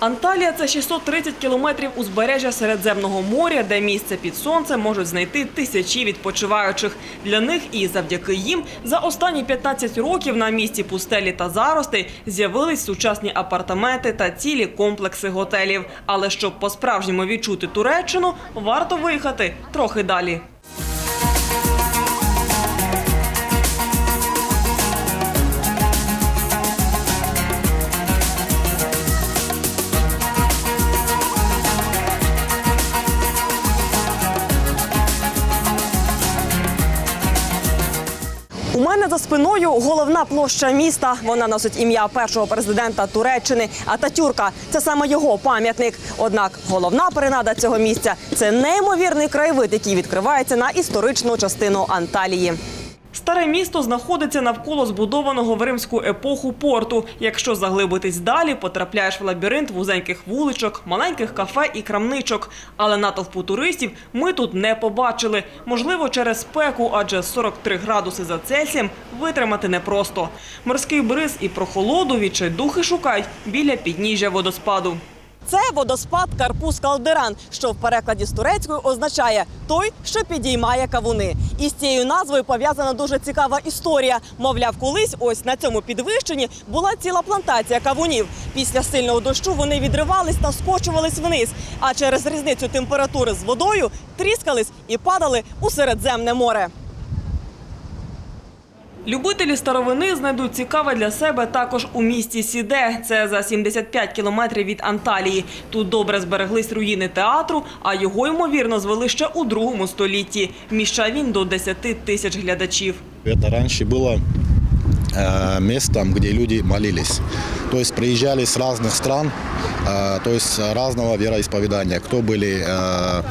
Анталія це 630 кілометрів узбережжя Середземного моря, де місце під сонцем можуть знайти тисячі відпочиваючих. Для них і завдяки їм за останні 15 років на місці пустелі та заростей з'явились сучасні апартаменти та цілі комплекси готелів. Але щоб по-справжньому відчути Туреччину, варто виїхати трохи далі. Мене за спиною головна площа міста. Вона носить ім'я першого президента Туреччини Ататюрка. Це саме його пам'ятник. Однак головна принада цього місця це неймовірний краєвид, який відкривається на історичну частину Анталії. Старе місто знаходиться навколо збудованого в римську епоху порту. Якщо заглибитись далі, потрапляєш в лабіринт вузеньких вуличок, маленьких кафе і крамничок. Але натовпу туристів ми тут не побачили. Можливо, через спеку, адже 43 градуси за Цельсієм витримати непросто. Морський бриз і прохолоду відчайдухи шукають біля підніжжя водоспаду. Це водоспад Карпус Калдеран, що в перекладі з турецької означає той, що підіймає кавуни. І з цією назвою пов'язана дуже цікава історія. Мовляв, колись ось на цьому підвищенні була ціла плантація кавунів. Після сильного дощу вони відривались та скочувались вниз. А через різницю температури з водою тріскались і падали у Середземне море. Любителі старовини знайдуть цікаве для себе також у місті Сіде. Це за 75 кілометрів від Анталії. Тут добре збереглись руїни театру, а його ймовірно звели ще у другому столітті. Вміщав він до 10 тисяч глядачів. Это раньше было э, местом, где люди молились. То есть приезжали с разных стран, э, то есть разного вероисповедания. Кто были э,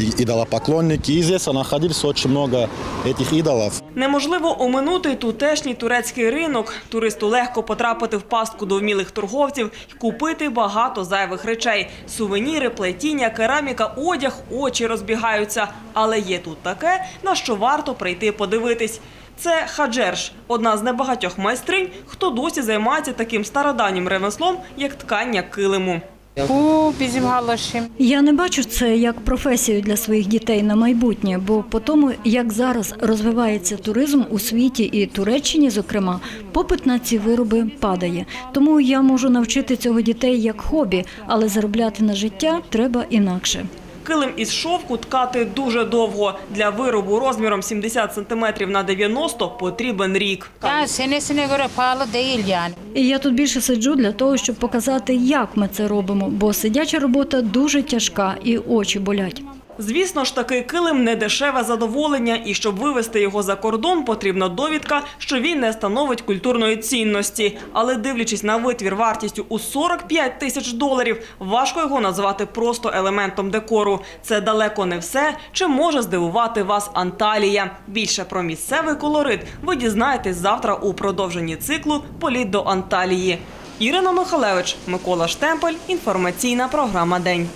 и- идолопоклонники. И здесь находилось очень много этих идолов. Неможливо оминути тутешній турецький ринок. Туристу легко потрапити в пастку до вмілих торговців і купити багато зайвих речей: сувеніри, плетіння, кераміка, одяг, очі розбігаються. Але є тут таке, на що варто прийти подивитись. Це хаджерш, одна з небагатьох майстринь, хто досі займається таким стародавнім ремеслом, як ткання килиму. Я не бачу це як професію для своїх дітей на майбутнє, бо по тому, як зараз розвивається туризм у світі і Туреччині, зокрема, попит на ці вироби падає. Тому я можу навчити цього дітей як хобі, але заробляти на життя треба інакше. Килим із шовку ткати дуже довго. Для виробу розміром 70 см на 90 потрібен рік. І я тут більше сиджу для того, щоб показати, як ми це робимо, бо сидяча робота дуже тяжка і очі болять. Звісно ж, такий килим не дешеве задоволення, і щоб вивезти його за кордон, потрібна довідка, що він не становить культурної цінності. Але дивлячись на витвір вартістю у 45 тисяч доларів, важко його назвати просто елементом декору. Це далеко не все, чи може здивувати вас Анталія. Більше про місцевий колорит ви дізнаєтесь завтра у продовженні циклу Політ до Анталії. Ірина Михалевич, Микола Штемпель. Інформаційна програма День.